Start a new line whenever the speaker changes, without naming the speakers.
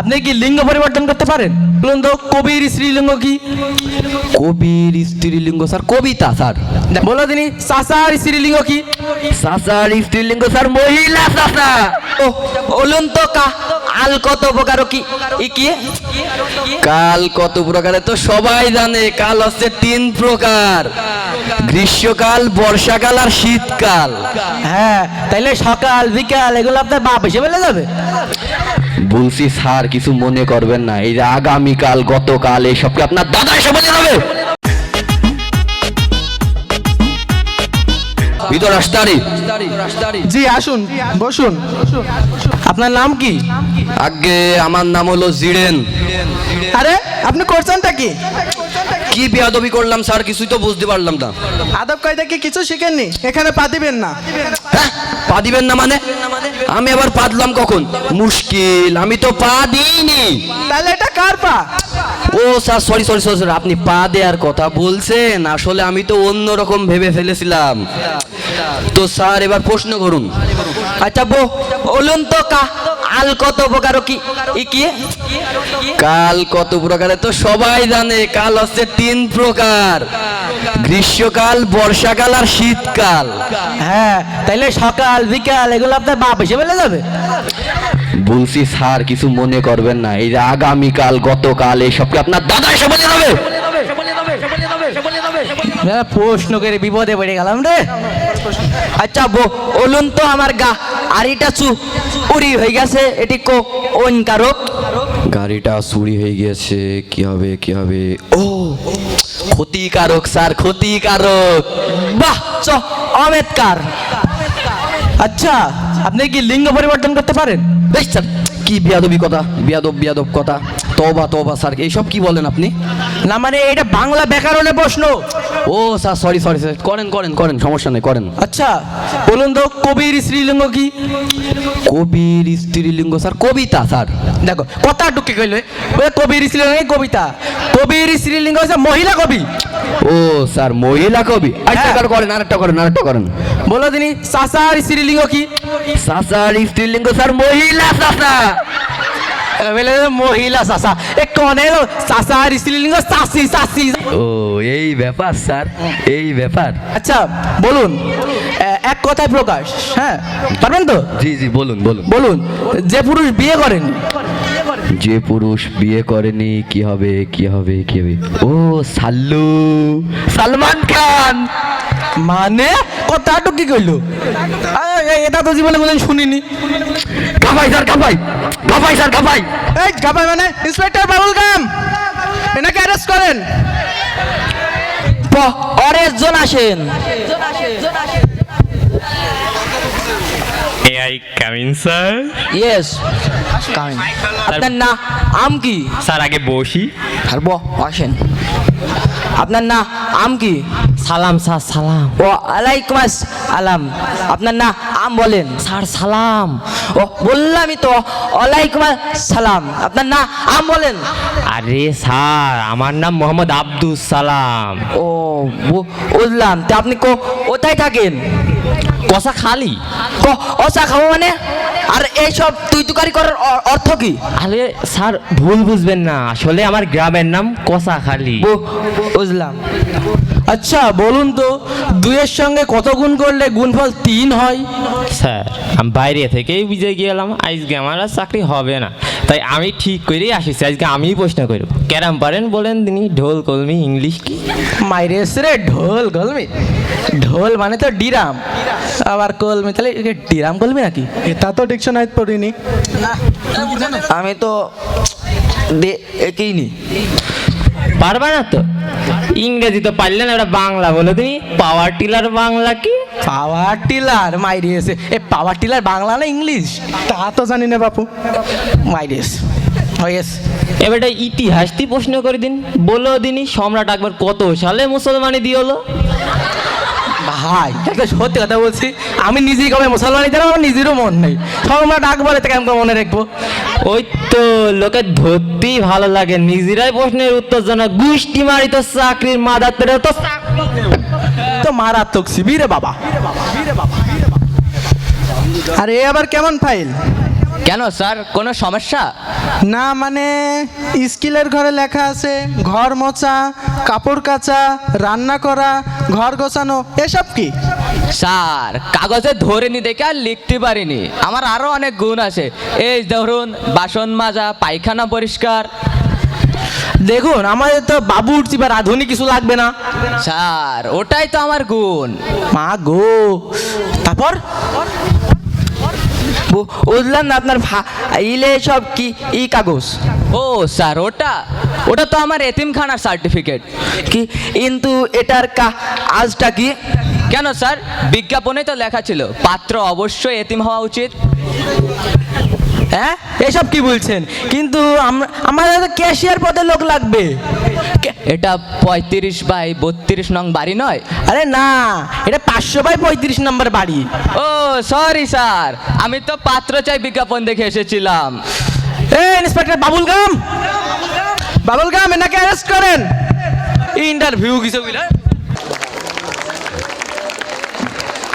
আপনি কি লিঙ্গ পরিবর্তন করতে পারেন? বলুন তো কবির স্ত্রীলিঙ্গ কি?
কবির স্ত্রীলিঙ্গ স্যার কবিতা স্যার।
বলো তিনি সাসার স্ত্রীলিঙ্গ কি?
সাসার স্ত্রীলিঙ্গ স্যার মহিলা সাসা
ও বলুন তো কা আল কত প্রকার কি? কি?
কাল কত প্রকারে তো সবাই জানে কাল হচ্ছে তিন প্রকার। গ্রীষ্মকাল বর্ষাকাল আর শীতকাল।
হ্যাঁ তাইলে সকাল বিকাল এগুলো আপনার বাপ হিসেবে বলে যাবে।
বলছি স্যার কিছু মনে করবেন না এই যে আগামীকাল গতকাল এইসব কি আপনার দাদা এসে বলে যাবে। ভিতর আসতারি।
জি আসুন বসুন। আপনার নাম কি?
আগে আমার নাম হলো জিরেন।
আরে আপনি করছেনটা কি?
কি বিয়াদবি করলাম স্যার কিছুই তো বুঝতে পারলাম না।
আদব কায়দা কি কিছু শিখেননি? এখানে পা দিবেন না।
হ্যাঁ? পা দিবেন না মানে? আমি আবার পা দিলাম কখন? মুশকিল আমি তো পা দিইনি।
তাহলে এটা কার পা?
ও স্যার সরি সরি সরি আপনি পা দেওয়ার কথা বলছেন। আসলে আমি তো অন্য রকম ভেবে ফেলেছিলাম। তো স্যার, এবার প্রশ্ন করুন।
আচ্ছা বো বলুন তো কা আল কত প্রকার কি? কি?
কাল কত প্রকারে তো সবাই জানে কাল হচ্ছে তিন প্রকার। গ্রীষ্মকাল বর্ষাকাল আর শীতকাল।
হ্যাঁ তাইলে সকাল বিকাল এগুলো আপনার বাপ হিসেবে বলে যাবে।
বলছি স্যার কিছু মনে করবেন না। এই যে আগামীকাল গতকাল এইসব কি আপনার দাদা এসে বলে যাবে?
প্রশ্ন করে বিপদে পড়ে গেলাম রে। আচ্ছা বো বলুন তো আমার গা আরিটা চু উড়ি হয়ে গেছে এটি কো ওন কারক
গাড়িটা চুরি হয়ে গিয়েছে কি হবে কি হবে? ও ক্ষতিকারক স্যার ক্ষতিকারক।
বাহ চ অমেদকার আচ্ছা আপনি কি লিঙ্গ পরিবর্তন করতে পারেন?
বেশ স্যার কি বিয়াদবি কথা? বিয়াদব বিয়াদব কথা। তবা তবা স্যার এইসব কি বলেন আপনি?
না মানে এটা বাংলা ব্যাকরণে প্রশ্ন।
ও স্যার সরি সরি স্যার করেন করেন করেন সমস্যা নেই করেন।
আচ্ছা বলুন তো কবির স্ত্রীলিঙ্গ কি?
কবির স্ত্রীলিঙ্গ স্যার কবিতা স্যার।
দেখো কথা টুকে কইলে কবির স্ত্রীলিঙ্গ কবিতা? কবির স্ত্রীলিঙ্গ হচ্ছে মহিলা কবি।
ও স্যার মহিলা কবি।
হ্যাঁ।
করেন আরেকটা করেন আরেকটা করেন।
বলো তিনি চাচার স্ত্রীলিঙ্গ কি?
চাচার স্ত্রীলিঙ্গ স্যার মহিলা চাচা।
বলে মহিলা চাচা এ কনে চাচার স্ত্রীলিঙ্গ চাচি চাচি
ও এই ব্যাপার স্যার এই ব্যাপার।
আচ্ছা বলুন এক কথায় প্রকাশ হ্যাঁ? পারবেন তো?
জি জি বলুন বলুন।
বলুন যে পুরুষ বিয়ে করেন।
যে পুরুষ বিয়ে করেনি কি হবে কি হবে কি হবে? ও সাল্লু। সালমান খান।
মানে? কথাটা কি কইলো এটা তো জীবনে কোনদিন শুনিনি।
কাপাই স্যার কাপাই কাপাই স্যার কাপাই
এই কাপাই মানে ইন্সপেক্টর বাবুল গাম এনাকে অ্যারেস্ট করেন।
অরেশ জন আসেন।
Come in, sir?
ইয়েস আপনার না আম কি?
স্যার আগে বসি।
হারব আসেন। আপনার না আম কি?
সালাম স্যার সালাম।
ও আলাইকুম আলাম আপনার না আম বলেন।
স্যার সালাম।
ও বললামই তো ওয়ালাইকুম সালাম। আপনার না আম বলেন।
আরে স্যার আমার নাম মোহাম্মদ আব্দুল সালাম।
ও বু- বুঝলাম। তা আপনি কো কোথায় থাকেন?
কষা খালি?
কষা খাব মানে? আর এইসব তুই তুকারি করার অর্থ কি?
আরে স্যার ভুল বুঝবেন না। আসলে আমার গ্রামের নাম কষা খালি
বুঝলাম। আচ্ছা বলুন তো দুইয়ের সঙ্গে কত গুণ করলে গুণফল তিন হয়?
স্যার আমি বাইরে থেকেই বুঝে গেলাম আজকে আমার আর চাকরি হবে না। তাই আমি ঠিক করেই আসিছি আজকে আমিই প্রশ্ন করব। ক্যারাম পারেন বলেন তিনি ঢোল কলমি ইংলিশ কি?
মাইরে রে ঢোল কলমি। ঢোল মানে তো ডিরাম। আবার কলমি তাহলে ডিরাম কলমি নাকি?
এটা তো ডিকশনারি পড়িনি।
আমি তো একই নি।
পারবা না তো? ইংরেজি তো পারলেন ওটা বাংলা বলে তুমি। পাওয়ার টিলার বাংলা কি?
পাওয়ার টিলার মাইরে এসে। এ পাওয়ার টিলার বাংলা না ইংলিশ?
তা তো জানি না বাপু।
মাইরে এসে। হয়েস
এবারটা ইতিহাস দিয়ে প্রশ্ন করে দিন। বলো দিনই সম্রাট আকবর কত সালে মুসলমানি দিয়ে হলো
ভাই একটা সত্যি কথা বলছি। আমি নিজেই কবে মুসলমানি জানো আমার নিজেরও মন নেই। সব আমরা ডাকবো থেকে আমাকে মনে রাখব।
ওই তো লোকে ধরতেই ভালো লাগে। নিজেরাই প্রশ্নের উত্তর জানা। গুষ্টি মারি তো চাকরির মাদাতের তো
তো মারাত্মক শিবিরে বাবা।
আর আবার কেমন ফাইল
কেন স্যার? কোনো সমস্যা?
না মানে স্কিলের ঘরে লেখা আছে ঘর মোছা কাপড় কাচা রান্না করা ঘর গোছানো এসব কি?
স্যার কাগজে ধরেনি দেখে আর লিখতে পারিনি। আমার আরও অনেক গুণ আছে। এই ধরুন বাসন মাজা পায়খানা পরিষ্কার।
দেখুন আমাদের তো বাবু উঠছি বা রাধুনি কিছু লাগবে না।
স্যার ওটাই তো আমার গুণ।
মা গো তারপর? বুঝলাম না আপনার ইলে সব কি ই কাগজ।
ও স্যার ওটা? ওটা তো আমার এতিমখানার সার্টিফিকেট
কি কিন্তু এটার কা আজটা কি?
কেন স্যার? বিজ্ঞাপনে তো লেখা ছিল পাত্র অবশ্যই এতিম হওয়া উচিত।
হ্যাঁ? এসব কি বলছেন? কিন্তু আম- আমাদের তো ক্যাশিয়ার পদে লোক লাগবে।
এটা পঁয়ত্রিশ বাই বত্রিশ নং বাড়ি নয়?
আরে না এটা পাঁচশো বাই পঁয়ত্রিশ নম্বর বাড়ি।
ও সরি স্যার আমি তো পাত্র চাই বিজ্ঞাপন দেখে এসেছিলাম।
এ ইন্সপেক্টর বাবুল গাম।
বাবুল গাম এনাকে অ্যারেস্ট করেন।
ইন্টারভিউ কিছু